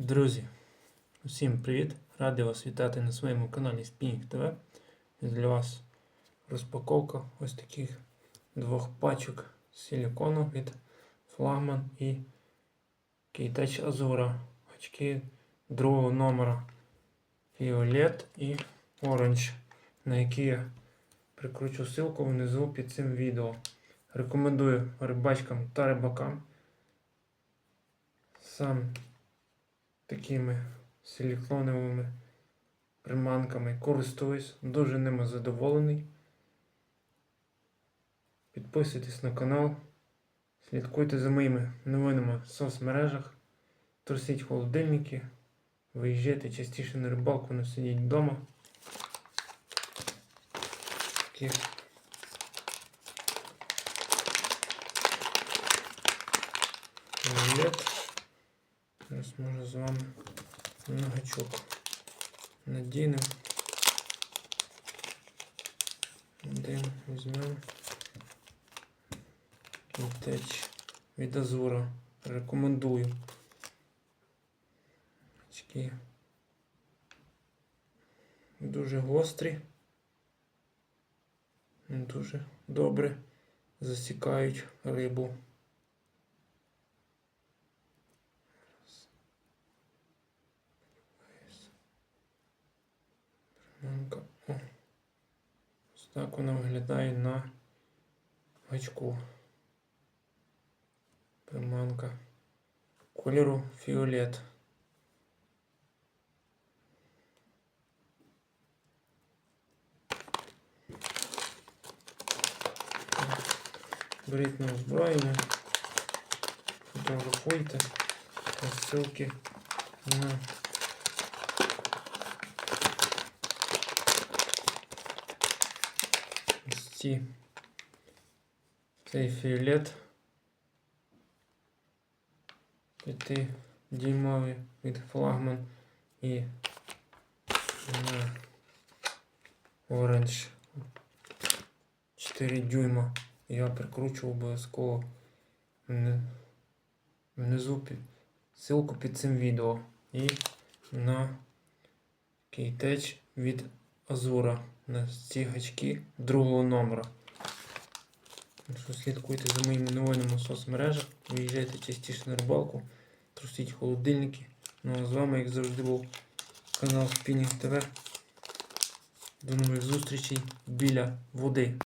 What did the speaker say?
Друзі, усім привіт! Радий вас вітати на своєму каналі Spinning TV. Для вас розпаковка ось таких двох пачок силікону від Flagman і Кейтеч Azura. Очки другого номера Violet і Orange, на які я прикручу ссылку внизу під цим відео. Рекомендую рибачкам та рибакам сам такими силіконовими приманками користуюсь, дуже ними задоволений. Підписуйтесь на канал, слідкуйте за моїми новинами в соцмережах, трусіть холодильники, виїжджайте частіше на рибалку, не сидіть вдома. Такі Віолет. Зараз може з вами на гачок. Один візьмемо. Кінтеч від Азура. Рекомендую. Очки. Дуже гострі. Дуже добре засікають рибу. так вона виглядає на гачку. Приманка кольору фіолет. Беріть на озброєння, фотографуйте ссылки на ці цей фіолет. 5 дюймовий від флагман і на оранж. 4 дюйма. Я прикручу обов'язково вни- внизу ссылку під цим відео. І на кейтеч від Азура на ці гачки другого номера. Що слідкуйте за моїми новинами в соцмережах, виїжджайте частіше на рибалку, трусіть холодильники. Ну а з вами, як завжди, був канал Спінінг ТВ. До нових зустрічей біля води.